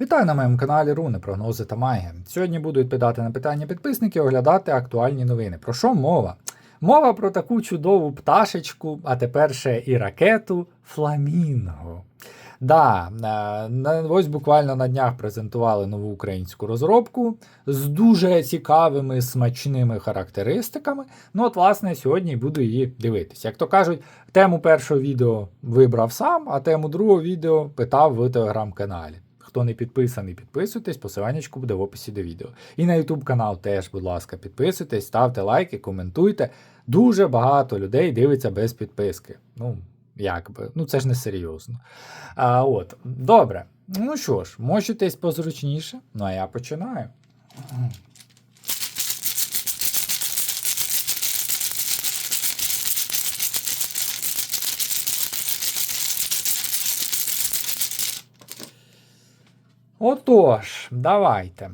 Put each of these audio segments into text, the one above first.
Вітаю на моєму каналі Руни, прогнози та магія. Сьогодні буду відповідати на питання підписників, оглядати актуальні новини. Про що мова? Мова про таку чудову пташечку, а тепер ще і ракету Фламінго. Да, е, ось буквально на днях презентували нову українську розробку з дуже цікавими смачними характеристиками. Ну, от, власне, сьогодні буду її дивитися. Як то кажуть, тему першого відео вибрав сам, а тему другого відео питав в телеграм-каналі. Хто не підписаний, підписуйтесь, посиланнячку буде в описі до відео. І на YouTube канал теж, будь ласка, підписуйтесь, ставте лайки, коментуйте. Дуже багато людей дивиться без підписки. Ну, як би, ну це ж не серйозно. А, от, добре. Ну що ж, мочитесь позручніше. Ну а я починаю. Отож, давайте.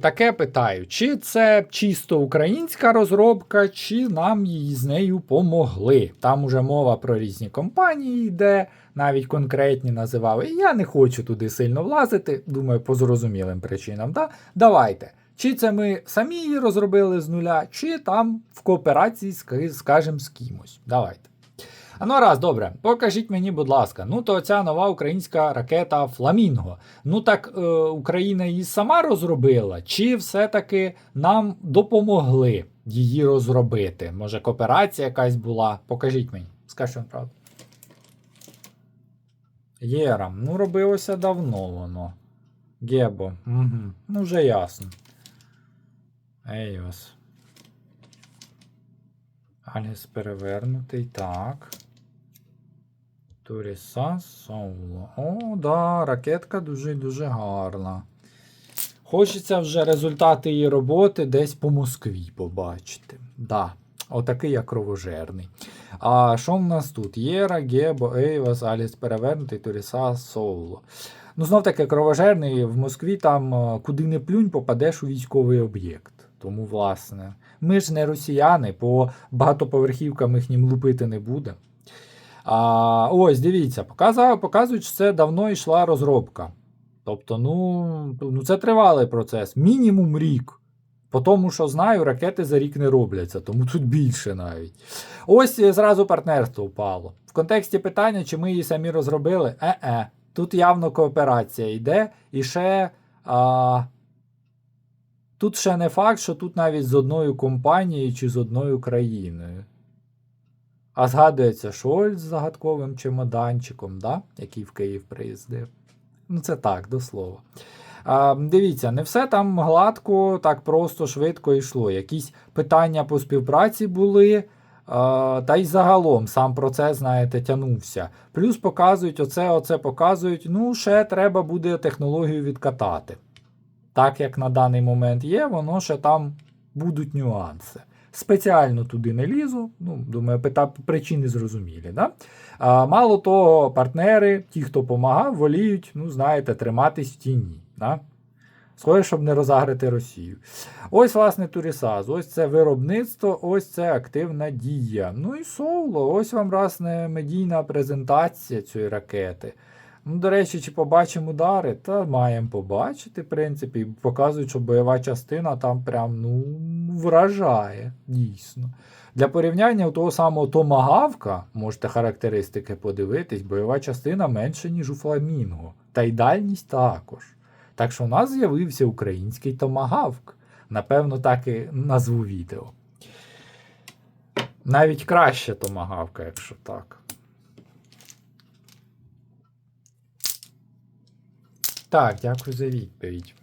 Таке питаю, чи це чисто українська розробка, чи нам її з нею помогли. Там уже мова про різні компанії йде, навіть конкретні називали. Я не хочу туди сильно влазити, думаю, по зрозумілим причинам. Да? Давайте. Чи це ми самі її розробили з нуля, чи там в кооперації, скажімо, з кимось. Давайте. А ну раз, добре, покажіть мені, будь ласка. Ну, то ця нова українська ракета Фламінго. Ну так е, Україна її сама розробила, чи все-таки нам допомогли її розробити? Може, кооперація якась була? Покажіть мені. Скажіть правду. Єрам, ну робилося давно воно. Гебо. Угу. Ну, вже ясно. Ейос. Аліс перевернутий, так. Туріса Соло. О, да, ракетка дуже-дуже гарна. Хочеться вже результати її роботи десь по Москві побачити. Да, отакий я кровожерний. А що в нас тут? Єра, Гебо, Ейвас, Аліс перевернутий, Туріса Соло. Ну, знов таки, кровожерний в Москві там е, куди не плюнь, попадеш у військовий об'єкт. Тому, власне, ми ж не росіяни, по багатоповерхівкам їхнім лупити не буде. А, ось, дивіться, показав, показують, що це давно йшла розробка. Тобто, ну, ну це тривалий процес, мінімум рік. По тому, що знаю, ракети за рік не робляться, тому тут більше навіть. Ось е, зразу партнерство впало. В контексті питання, чи ми її самі розробили, е-е. Тут явно кооперація йде, і ще. А, Тут ще не факт, що тут навіть з одною компанією чи з одною країною. А згадується Шольц з загадковим чемоданчиком, да? який в Київ приїздив. Ну, це так, до слова. А, дивіться, не все там гладко, так просто, швидко йшло. Якісь питання по співпраці були. Та й загалом сам процес, знаєте, тянувся. Плюс показують, оце, оце показують. Ну, ще треба буде технологію відкатати. Так як на даний момент є, воно ще там будуть нюанси. Спеціально туди не лізу. Ну, думаю, пита, причини зрозумілі. Да? А, мало того, партнери, ті, хто допомагав, воліють, ну, знаєте, триматись в тіні. Да? Схоже, щоб не розагрити Росію. Ось, власне, Турісаз, ось це виробництво, ось це активна дія. Ну і соло, ось вам власне медійна презентація цієї ракети. Ну, до речі, чи побачимо удари? Та маємо побачити, в принципі, показують, що бойова частина там прям ну, вражає, дійсно. Для порівняння у того самого Томагавка, можете характеристики подивитись, бойова частина менше, ніж у Фламінго. Та й дальність також. Так що у нас з'явився український Томагавк. Напевно, так і назву відео. Навіть краще Томагавка, якщо так. Так, дякую за відповідь.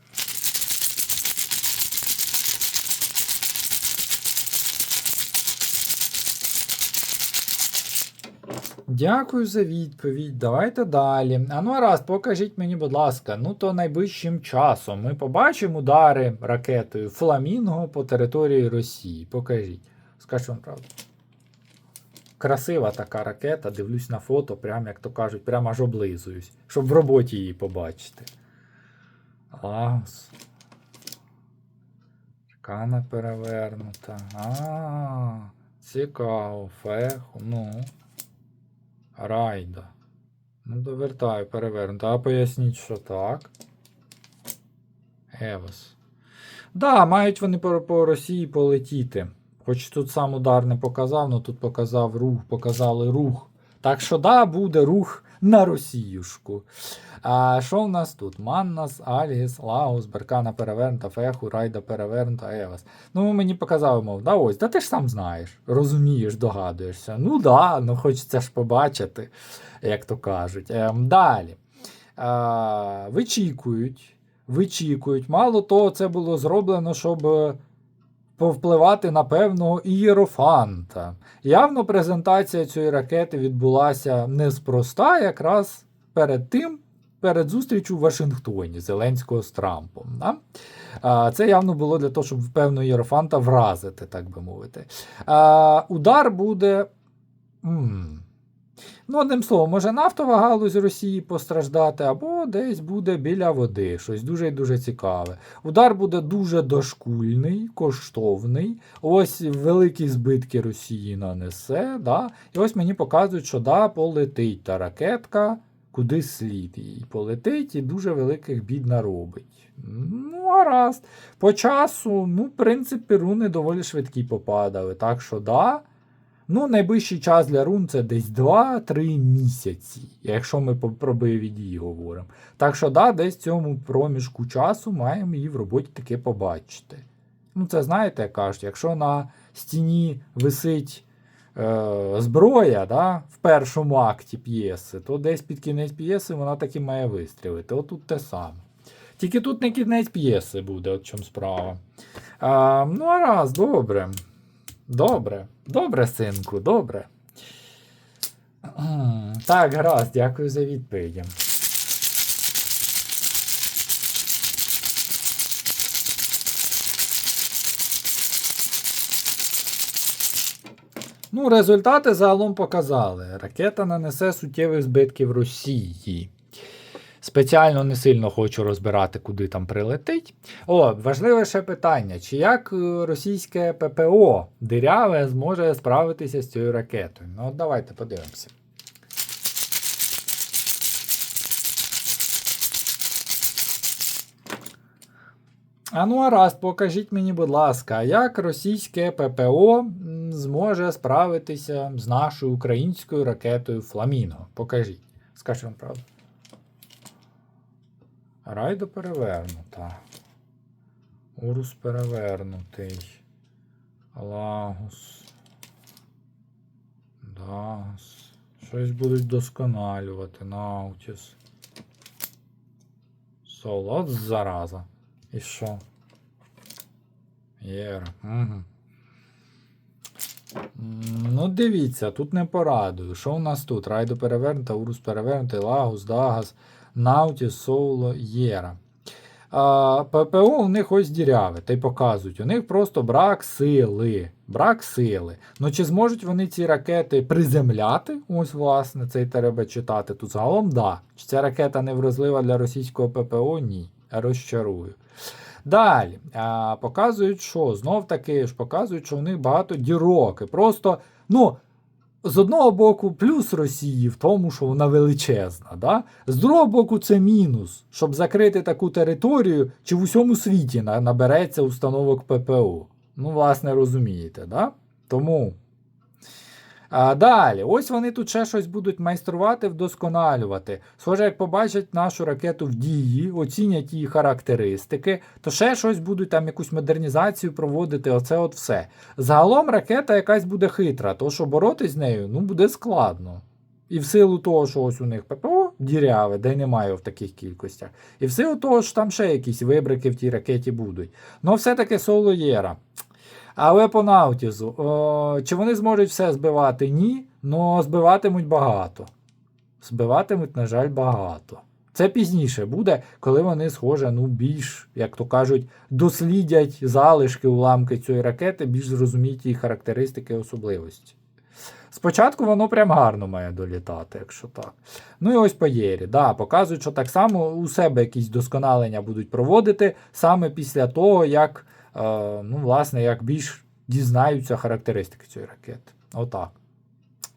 Дякую за відповідь. Давайте далі. А ну раз, покажіть мені, будь ласка, ну то найближчим часом ми побачимо удари ракетою Фламінго по території Росії. Покажіть. Скажу вам правду. Красива така ракета, дивлюсь на фото, прям, як то кажуть, прямо аж облизуюсь, щоб в роботі її побачити. Клас. Шкана перевернута. А, цікаво, феху, ну. Райда. Ну, довертаю, перевернута. А поясніть, що так. Евос. Да, мають вони по, по Росії полетіти. Хоч тут сам удар не показав, але тут показав рух, показали рух. Так що, да, буде рух на Росіюшку. А що в нас тут? Маннас, Альгіс, Лагос, Беркана перевернута, Феху, Райда перевернута, Евас. Ну, мені показали, мов, да ось, да ти ж сам знаєш, розумієш, догадуєшся. Ну да, ну хочеться ж побачити, як то кажуть. Ем, далі. А, вичікують, вичікують. Мало того, це було зроблено, щоб е, повпливати на певного ієрофанта. Явно презентація цієї ракети відбулася неспроста, якраз перед тим, перед зустрічю в Вашингтоні Зеленського з Трампом. Да? Це явно було для того, щоб певного ієрофанта вразити, так би мовити. Удар буде. Ну, одним словом, може нафтова галузь Росії постраждати, або десь буде біля води, щось дуже і дуже цікаве. Удар буде дуже дошкульний, коштовний. Ось великі збитки Росії нанесе. Да? І ось мені показують, що да, полетить та ракетка, куди слід їй полетить і дуже великих бід наробить. Ну, гаразд. По часу, ну, в принципі, руни доволі швидкі попадали. Так що, да. Ну, найближчий час для рун це десь 2-3 місяці, якщо ми про бойові дії говоримо. Так що, да, десь в цьому проміжку часу маємо її в роботі таки побачити. Ну, це знаєте, як кажуть, якщо на стіні висить е, зброя да, в першому акті п'єси, то десь під кінець п'єси вона таки має вистрілити. Отут те саме. Тільки тут не кінець п'єси буде, от чому справа. А, ну, а раз, добре. Добре, добре, синку, добре. Так, гаразд, дякую за відповіді. Ну, результати загалом показали. Ракета нанесе суттєвих збитків Росії. Спеціально не сильно хочу розбирати, куди там прилетить. О, важливе ще питання: чи як е, російське ППО диряве зможе справитися з цією ракетою? Ну, от давайте подивимося. А ну, а раз, покажіть мені, будь ласка, як російське ППО зможе справитися з нашою українською ракетою Фламінго? Покажіть. Скажіть вам правду. Райдо перевернута. Урус перевернутий. Лагус. Дагас. Щось будуть досконалювати. Наутіс. Солод зараза. І що? Єра. Угу. Ну, дивіться, тут не порадую. Що у нас тут? Райдо перевернута, Урус перевернутий, Лагус, Дагас, Наутіс, Соло, Єра. А, ППО у них ось діряве, та й показують. У них просто брак сили. Брак сили. Ну чи зможуть вони ці ракети приземляти? Ось, власне, це й треба читати. Тут загалом да. Чи ця ракета не вразлива для російського ППО? Ні. Розчарую. Далі а, показують, що знов таки ж показують, що у них багато дірок. І просто, ну, з одного боку, плюс Росії в тому, що вона величезна. Да? З другого боку, це мінус. Щоб закрити таку територію, чи в усьому світі набереться установок ППО. Ну, власне, розумієте, да? Тому. А далі, ось вони тут ще щось будуть майструвати, вдосконалювати. Схоже, як побачать нашу ракету в дії, оцінять її характеристики, то ще щось будуть там якусь модернізацію проводити. Оце от все. Загалом ракета якась буде хитра, то що боротись з нею ну, буде складно. І в силу того, що ось у них ППО діряве, де немає в таких кількостях. І в силу того, що там ще якісь вибрики в тій ракеті будуть. Ну, все-таки соло Єра. Але по Наутізу, о, чи вони зможуть все збивати? Ні. Ну збиватимуть багато. Збиватимуть, на жаль, багато. Це пізніше буде, коли вони, схоже, ну, більш, як то кажуть, дослідять залишки уламки цієї ракети, більш зрозуміють її характеристики і особливості. Спочатку воно прям гарно має долітати, якщо так. Ну і ось по Єрі. Да, показують, що так само у себе якісь досконалення будуть проводити саме після того, як, е, ну, власне, як більш дізнаються характеристики цієї ракети. Отак.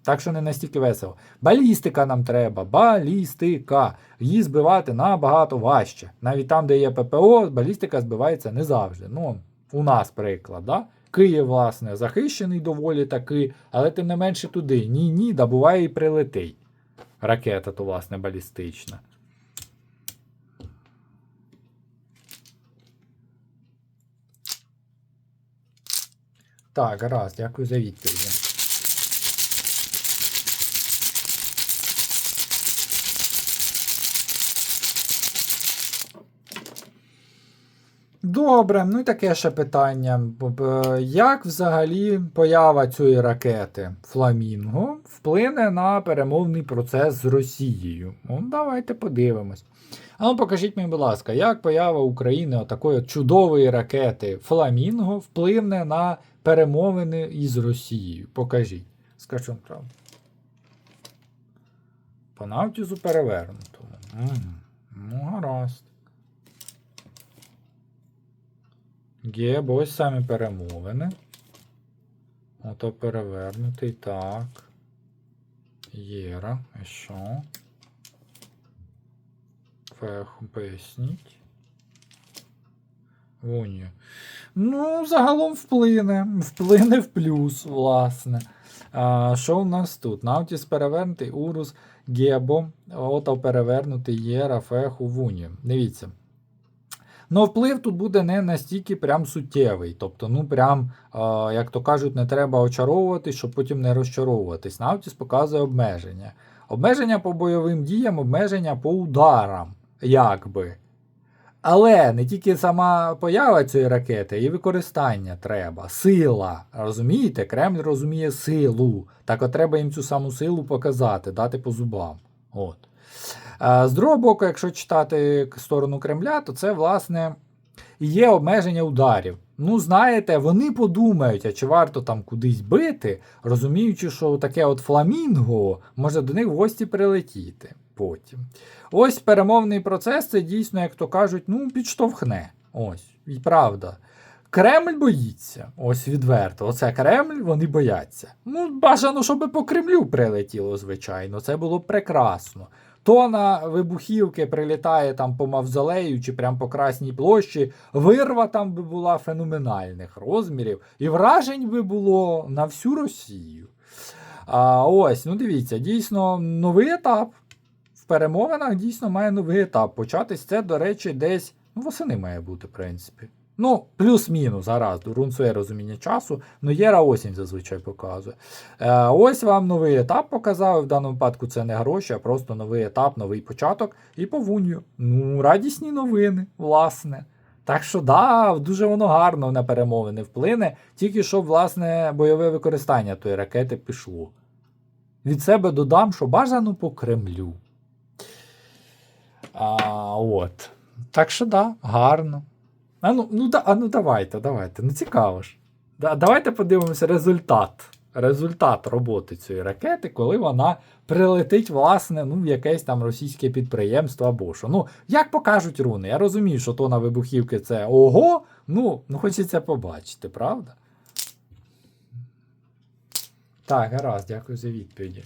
Так що не настільки весело. Балістика нам треба, балістика. Її збивати набагато важче. Навіть там, де є ППО, балістика збивається не завжди. Ну, у нас приклад, да? Київ, власне, захищений доволі таки, але тим не менше туди. Ні, ні, да буває і прилетить. Ракета, то, власне, балістична. Так, гаразд, дякую за відповіді. Добре, ну і таке ще питання. Як взагалі поява цієї ракети Фламінго вплине на перемовний процес з Росією? Ну, давайте подивимось. А ну покажіть мені, будь ласка, як поява України отакої чудової ракети Фламінго вплине на перемовини із Росією? Покажіть. Скажу вам правду. По навтізу перевернутому. Ну, гаразд. Геб, ось самі перемовини. Ото перевернутий, так. Єра, і що? Феху, поясніть. Унію. Ну, загалом вплине. Вплине в плюс, власне. А, що у нас тут? Навтіс перевернутий, Урус, Гебо, ото перевернутий Єра, Феху, Вунію. Дивіться. Ну, вплив тут буде не настільки прям суттєвий. Тобто, ну прям, е, як то кажуть, не треба очаровуватись, щоб потім не розчаровуватись. Навтіс показує обмеження. Обмеження по бойовим діям, обмеження по ударам, якби. Але не тільки сама поява цієї ракети, і використання треба. Сила. Розумієте? Кремль розуміє силу. Так от треба їм цю саму силу показати, дати по зубам. От. З другого боку, якщо читати сторону Кремля, то це, власне, є обмеження ударів. Ну, знаєте, вони подумають, а чи варто там кудись бити, розуміючи, що таке от фламінго може до них в гості прилетіти потім. Ось перемовний процес, це дійсно, як то кажуть, ну, підштовхне. Ось, і правда. Кремль боїться, ось відверто. Оце Кремль, вони бояться. Ну, бажано, щоб по Кремлю прилетіло, звичайно. Це було б прекрасно. Тона вибухівки прилітає там по Мавзолею чи прямо по Красній площі, вирва там би була феноменальних розмірів, і вражень би було на всю Росію. А ось, ну дивіться, дійсно новий етап. Перемовинах дійсно має новий етап. Початись це, до речі, десь ну, восени має бути, в принципі. Ну, плюс-мінус, гаразд, рун своє розуміння часу, ну Єра осінь зазвичай показує. Е, ось вам новий етап показав. В даному випадку це не гроші, а просто новий етап, новий початок. І по вунію. Ну, радісні новини, власне. Так що, да, дуже воно гарно на перемовини вплине, тільки щоб, власне, бойове використання тої ракети пішло. Від себе додам, що бажано по Кремлю. А, от. Так що, да, гарно. А ну, ну, да, а ну давайте, давайте. Ну цікаво ж. Да, давайте подивимося результат. Результат роботи цієї ракети, коли вона прилетить, власне, ну, в якесь там російське підприємство або що. Ну, як покажуть руни, я розумію, що то на вибухівки це ого, ну, ну хочеться побачити, правда? Так, гаразд, дякую за відповіді.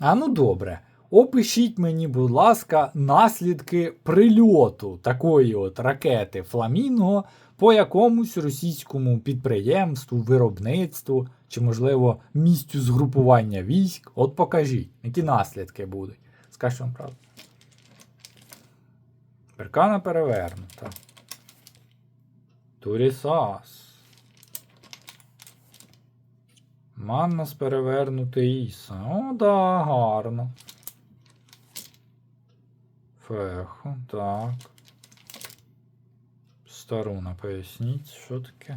А ну добре. Опишіть мені, будь ласка, наслідки прильоту такої от ракети Фламінго по якомусь російському підприємству, виробництву чи, можливо, місцю згрупування військ. От покажіть, які наслідки будуть. Скажіть вам правду. Перкана перевернута. Турісас. Маннас перевернутий Іса. О, да, гарно. Феху, так. Старуна, поясніть, що таке?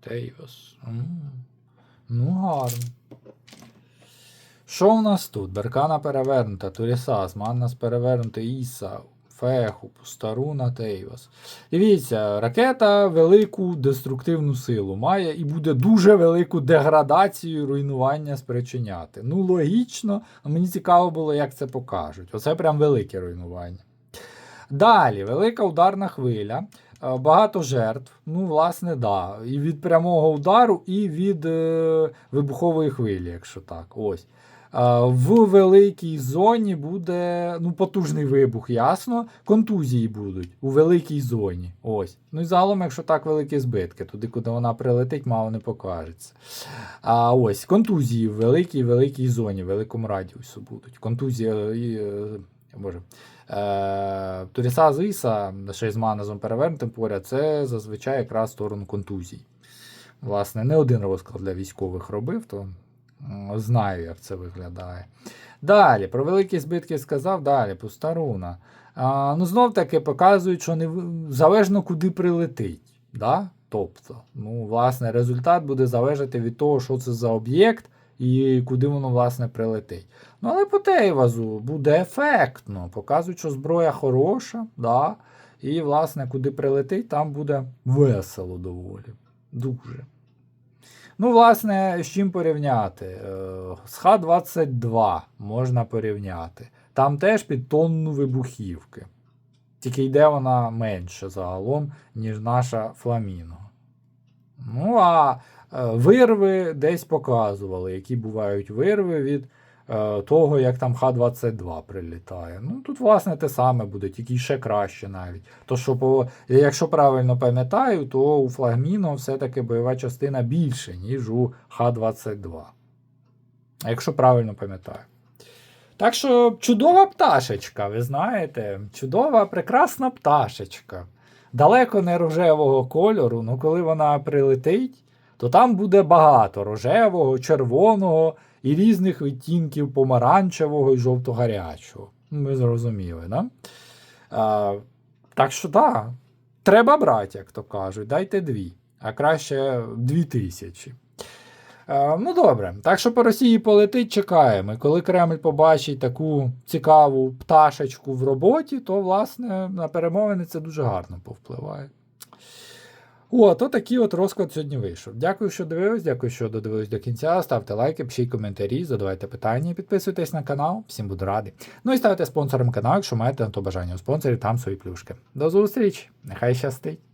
Тейвас. Ну, гарно. Що у нас тут? Беркана перевернута, Турісас, Маннас перевернутий Іса, Феху, Пустаруна, Тейвас. Дивіться, ракета велику деструктивну силу має і буде дуже велику деградацію, руйнування спричиняти. Ну, логічно, мені цікаво було, як це покажуть. Оце прям велике руйнування. Далі, велика ударна хвиля. е, Багато жертв. Ну, власне, да. І від прямого удару, і від е, вибухової хвилі, якщо так. Ось. В великій зоні буде ну, потужний вибух, ясно. Контузії будуть у великій зоні. Ось. Ну і загалом, якщо так, великі збитки, туди, куди вона прилетить, мало не покажеться. А ось контузії в великій великій зоні, великому радіусу будуть. Контузія і. е, Боже. Е, Туріса Зиса, ще з манезом перевернутим поряд, це зазвичай якраз сторону контузій. Власне, не один розклад для військових робив, то знаю, як це виглядає. Далі, про великі збитки сказав, далі, пуста руна. А, ну, знов таки показують, що не залежно куди прилетить. Да? Тобто, ну, власне, результат буде залежати від того, що це за об'єкт і куди воно, власне, прилетить. Ну, але по Тейвазу буде ефектно. Показують, що зброя хороша, да? і, власне, куди прилетить, там буде весело доволі. Дуже. Ну, власне, з чим порівняти? Е, З Х-22 можна порівняти. Там теж під тонну вибухівки. Тільки йде вона менше загалом, ніж наша Фламіно. Ну, а е, вирви десь показували, які бувають вирви від того, як там Х-22 прилітає. Ну, тут, власне, те саме буде, тільки ще краще навіть. То, що по, якщо правильно пам'ятаю, то у Флагміно все-таки бойова частина більше, ніж у Х-22. А Якщо правильно пам'ятаю. Так що чудова пташечка, ви знаєте, чудова, прекрасна пташечка. Далеко не рожевого кольору, ну коли вона прилетить, то там буде багато рожевого, червоного і різних відтінків помаранчевого і жовто-гарячого. Ми зрозуміли, да? А, так що так, треба брати, як то кажуть, дайте дві, а краще дві тисячі. Ну добре, так що по Росії полетить, чекаємо. Коли Кремль побачить таку цікаву пташечку в роботі, то, власне, на перемовини це дуже гарно повпливає. От, отакий от розклад сьогодні вийшов. Дякую, що дивились, дякую, що додивились до кінця. Ставте лайки, пишіть коментарі, задавайте питання, підписуйтесь на канал, всім буду радий. Ну і ставте спонсором каналу, якщо маєте на то бажання у спонсорів, там свої плюшки. До зустрічі! Нехай щастить!